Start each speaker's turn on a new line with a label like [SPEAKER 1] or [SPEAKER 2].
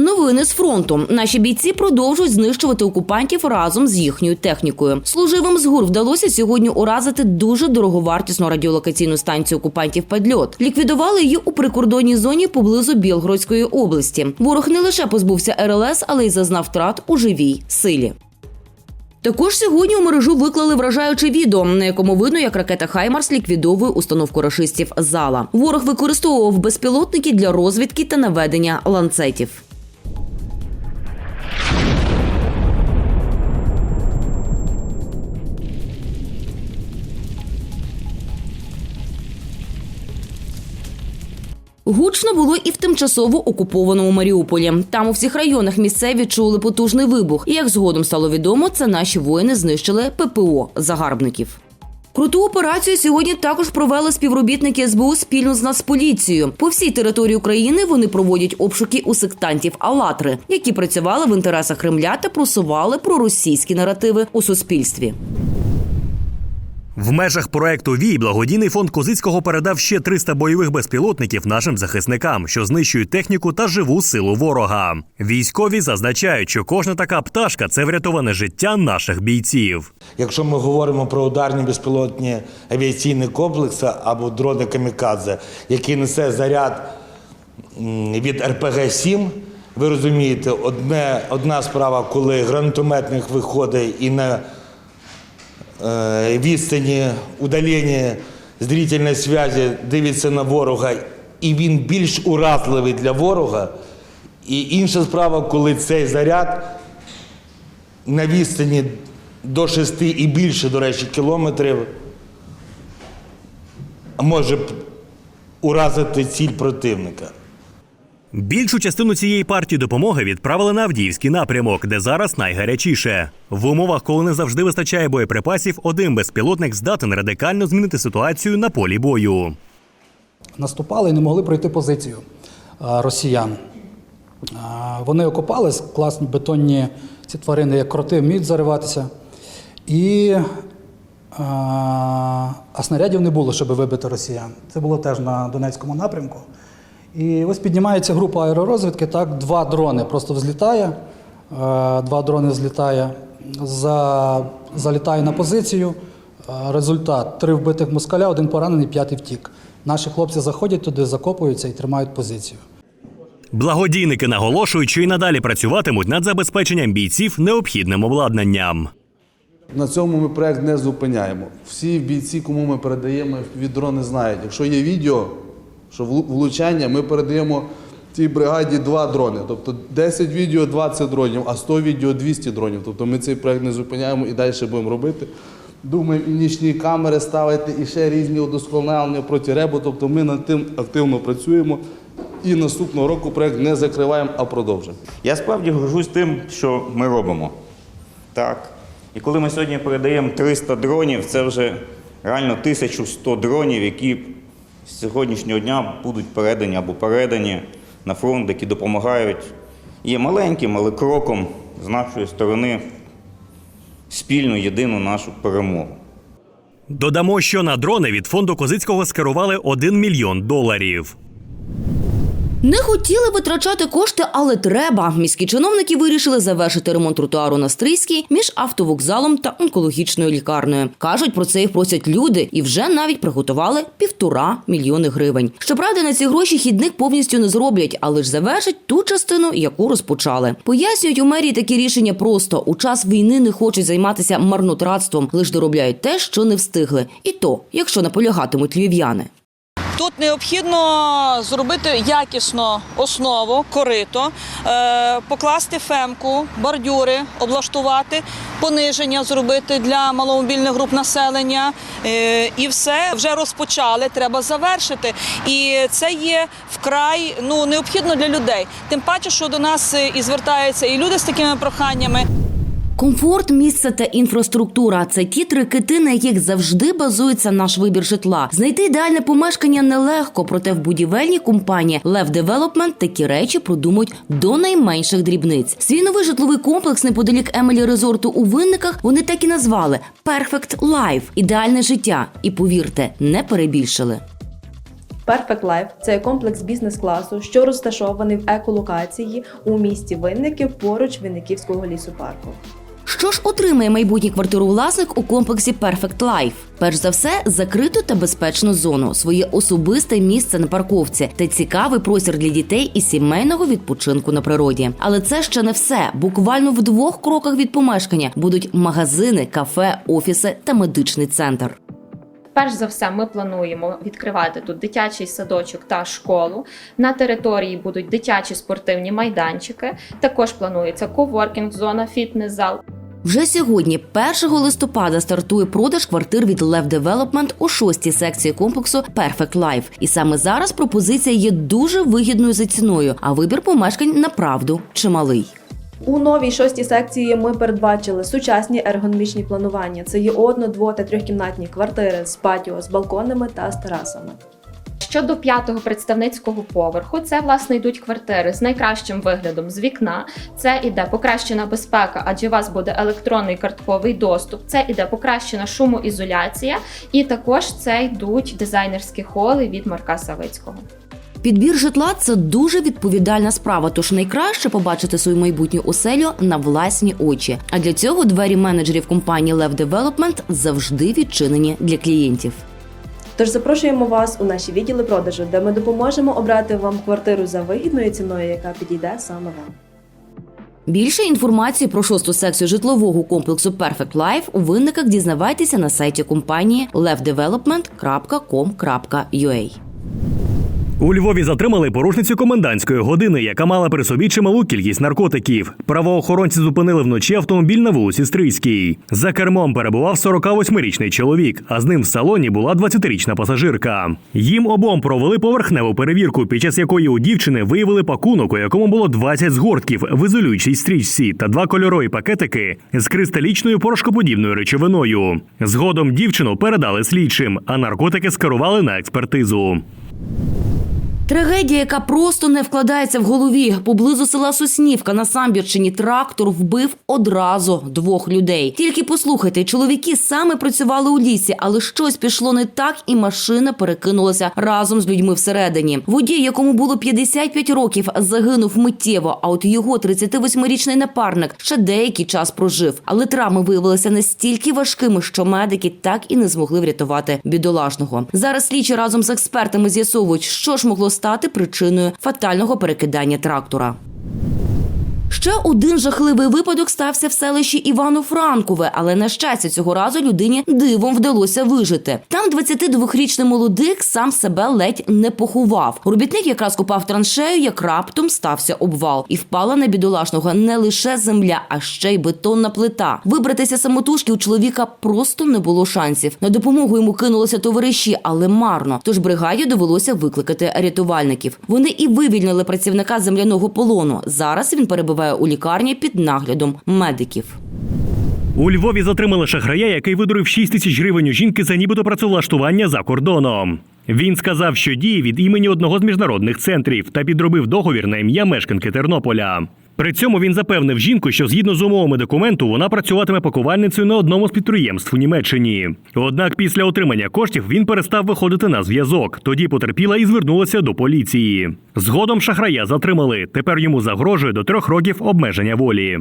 [SPEAKER 1] Новини з фронту. Наші бійці продовжують знищувати окупантів разом з їхньою технікою. Служивим з ГУР вдалося сьогодні уразити дуже дороговартісну радіолокаційну станцію окупантів Падльот. Ліквідували її у прикордонній зоні поблизу Білгородської області. Ворог не лише позбувся РЛС, але й зазнав втрат у живій силі. Також сьогодні у мережу виклали вражаюче відео, на якому видно, як ракета Хаймарс ліквідовує установку рашистів зала. Ворог використовував безпілотники для розвідки та наведення ланцетів. Гучно було і в тимчасово окупованому Маріуполі. Там у всіх районах місцеві чули потужний вибух. І як згодом стало відомо, це наші воїни знищили ППО загарбників. Круту операцію сьогодні також провели співробітники СБУ спільно з Нацполіцією. По всій території України вони проводять обшуки у сектантів Алатри, які працювали в інтересах Кремля та просували проросійські наративи у суспільстві.
[SPEAKER 2] В межах проекту Вій благодійний фонд Козицького передав ще 300 бойових безпілотників нашим захисникам, що знищують техніку та живу силу ворога. Військові зазначають, що кожна така пташка це врятоване життя наших бійців.
[SPEAKER 3] Якщо ми говоримо про ударні безпілотні авіаційні комплекси або дрони камікадзе, який несе заряд від РПГ-7, ви розумієте, одне, одна справа, коли гранатометник виходить і на відстані удалення зрительної зв'язі дивиться на ворога, і він більш уразливий для ворога. І інша справа, коли цей заряд на відстані до 6 і більше, до речі, кілометрів може уразити ціль противника.
[SPEAKER 2] Більшу частину цієї партії допомоги відправили на Авдіївський напрямок, де зараз найгарячіше. В умовах, коли не завжди вистачає боєприпасів, один безпілотник здатен радикально змінити ситуацію на полі бою.
[SPEAKER 4] наступали і не могли пройти позицію росіян. Вони окопались, класні бетонні ці тварини, як кроти, вміють зариватися. І, а, а снарядів не було, щоб вибити росіян. Це було теж на Донецькому напрямку. І ось піднімається група аеророзвідки, так, два дрони просто взлітає, е, два дрони взлітає, за, залітає на позицію. Е, Результат: три вбитих москаля, один поранений, п'ятий втік. Наші хлопці заходять туди, закопуються і тримають позицію.
[SPEAKER 2] Благодійники наголошують, що й надалі працюватимуть над забезпеченням бійців необхідним обладнанням.
[SPEAKER 5] На цьому ми проект не зупиняємо. Всі бійці, кому ми передаємо від дрони, знають. Якщо є відео, що влучання, ми передаємо цій бригаді два дрони. Тобто 10 відео 20 дронів, а 100 відео 200 дронів. Тобто ми цей проект не зупиняємо і далі будемо робити. Думаємо і нічні камери ставити, і ще різні удосконалення проти ребу. Тобто ми над тим активно працюємо. І наступного року проект не закриваємо, а продовжуємо.
[SPEAKER 6] Я справді горжусь тим, що ми робимо. Так. І коли ми сьогодні передаємо 300 дронів, це вже реально 1100 дронів, які з сьогоднішнього дня будуть передані або передані на фронт, які допомагають. Є маленьким, але кроком з нашої сторони спільну єдину нашу перемогу.
[SPEAKER 2] Додамо, що на дрони від фонду Козицького скерували 1 мільйон доларів.
[SPEAKER 1] Не хотіли витрачати кошти, але треба. Міські чиновники вирішили завершити ремонт тротуару на Стрийській між автовокзалом та онкологічною лікарнею. Кажуть, про це їх просять люди і вже навіть приготували півтора мільйони гривень. Щоправда, на ці гроші хідник повністю не зроблять, але ж завершать ту частину, яку розпочали. Пояснюють у мерії такі рішення просто у час війни не хочуть займатися марнотратством, лише доробляють те, що не встигли. І то, якщо наполягатимуть львів'яни.
[SPEAKER 7] Тут необхідно зробити якісно основу, корито, е, покласти фемку, бордюри, облаштувати, пониження зробити для маломобільних груп населення. Е, і все вже розпочали, треба завершити. І це є вкрай ну, необхідно для людей. Тим паче, що до нас е, і звертаються і люди з такими проханнями.
[SPEAKER 1] Комфорт, місце та інфраструктура це ті три кити, на яких завжди базується наш вибір житла. Знайти ідеальне помешкання нелегко, проте в будівельній компанії Лев Девелопмент такі речі продумують до найменших дрібниць. Свій новий житловий комплекс неподалік Емелі Резорту у винниках вони так і назвали Perfect Life – ідеальне життя. І повірте, не перебільшили.
[SPEAKER 8] Perfect Life – це комплекс бізнес-класу, що розташований в еколокації у місті Винників поруч Винниківського лісопарку.
[SPEAKER 1] Що ж отримає майбутній квартировласник у комплексі Perfect Life? Перш за все, закриту та безпечну зону, своє особисте місце на парковці та цікавий простір для дітей і сімейного відпочинку на природі. Але це ще не все. Буквально в двох кроках від помешкання будуть магазини, кафе, офіси та медичний центр.
[SPEAKER 9] Перш за все, ми плануємо відкривати тут дитячий садочок та школу. На території будуть дитячі спортивні майданчики. Також планується коворкінг, зона, фітнес-зал.
[SPEAKER 1] Вже сьогодні, 1 листопада, стартує продаж квартир від Lev Development у шостій секції комплексу Perfect Life. І саме зараз пропозиція є дуже вигідною за ціною, а вибір помешкань направду чималий.
[SPEAKER 8] У новій шостій секції ми передбачили сучасні ергономічні планування. Це є одно, дво та трьохкімнатні квартири з патіо, з балконами та з терасами.
[SPEAKER 9] Щодо п'ятого представницького поверху, це власне йдуть квартири з найкращим виглядом з вікна. Це іде покращена безпека, адже у вас буде електронний картковий доступ. Це іде покращена шумоізоляція, і також це йдуть дизайнерські холи від Марка Савицького.
[SPEAKER 1] Підбір житла це дуже відповідальна справа, тож найкраще побачити свою майбутню оселю на власні очі. А для цього двері менеджерів компанії Lev Development завжди відчинені для клієнтів.
[SPEAKER 8] Тож запрошуємо вас у наші відділи продажу, де ми допоможемо обрати вам квартиру за вигідною ціною, яка підійде саме вам.
[SPEAKER 1] Більше інформації про шосту секцію житлового комплексу Perfect Life у винниках дізнавайтеся на сайті компанії levdevelopment.com.ua.
[SPEAKER 2] У Львові затримали порушницю комендантської години, яка мала при собі чималу кількість наркотиків. Правоохоронці зупинили вночі автомобіль на вулиці Стрийській. За кермом перебував 48-річний чоловік, а з ним в салоні була 20-річна пасажирка. Їм обом провели поверхневу перевірку, під час якої у дівчини виявили пакунок, у якому було 20 згортків в ізолюючій стрічці та два кольорові пакетики з кристалічною порошкоподібною речовиною. Згодом дівчину передали слідчим, а наркотики скерували на експертизу.
[SPEAKER 1] Трагедія, яка просто не вкладається в голові. Поблизу села Соснівка на Самбірчині трактор вбив одразу двох людей. Тільки послухайте, чоловіки саме працювали у лісі, але щось пішло не так, і машина перекинулася разом з людьми всередині. Водій, якому було 55 років, загинув миттєво. А от його 38-річний напарник ще деякий час прожив. Але травми виявилися настільки важкими, що медики так і не змогли врятувати бідолашного. Зараз слідчі разом з експертами з'ясовують, що ж могло стати причиною фатального перекидання трактора. Ще один жахливий випадок стався в селищі Івано-Франкове, але на щастя цього разу людині дивом вдалося вижити. Там 22-річний молодик сам себе ледь не поховав. Робітник якраз копав траншею, як раптом стався обвал, і впала на бідолашного не лише земля, а ще й бетонна плита. Вибратися самотужки у чоловіка просто не було шансів. На допомогу йому кинулися товариші, але марно. Тож бригаді довелося викликати рятувальників. Вони і вивільнили працівника земляного полону. Зараз він перебуває у лікарні під наглядом медиків.
[SPEAKER 2] У Львові затримали шахрая, який видурив 6 тисяч гривень у жінки за нібито працевлаштування за кордоном. Він сказав, що діє від імені одного з міжнародних центрів та підробив договір на ім'я мешканки Тернополя. При цьому він запевнив жінку, що згідно з умовами документу вона працюватиме пакувальницею на одному з підприємств у Німеччині. Однак після отримання коштів він перестав виходити на зв'язок. Тоді потерпіла і звернулася до поліції. Згодом шахрая затримали. Тепер йому загрожує до трьох років обмеження волі.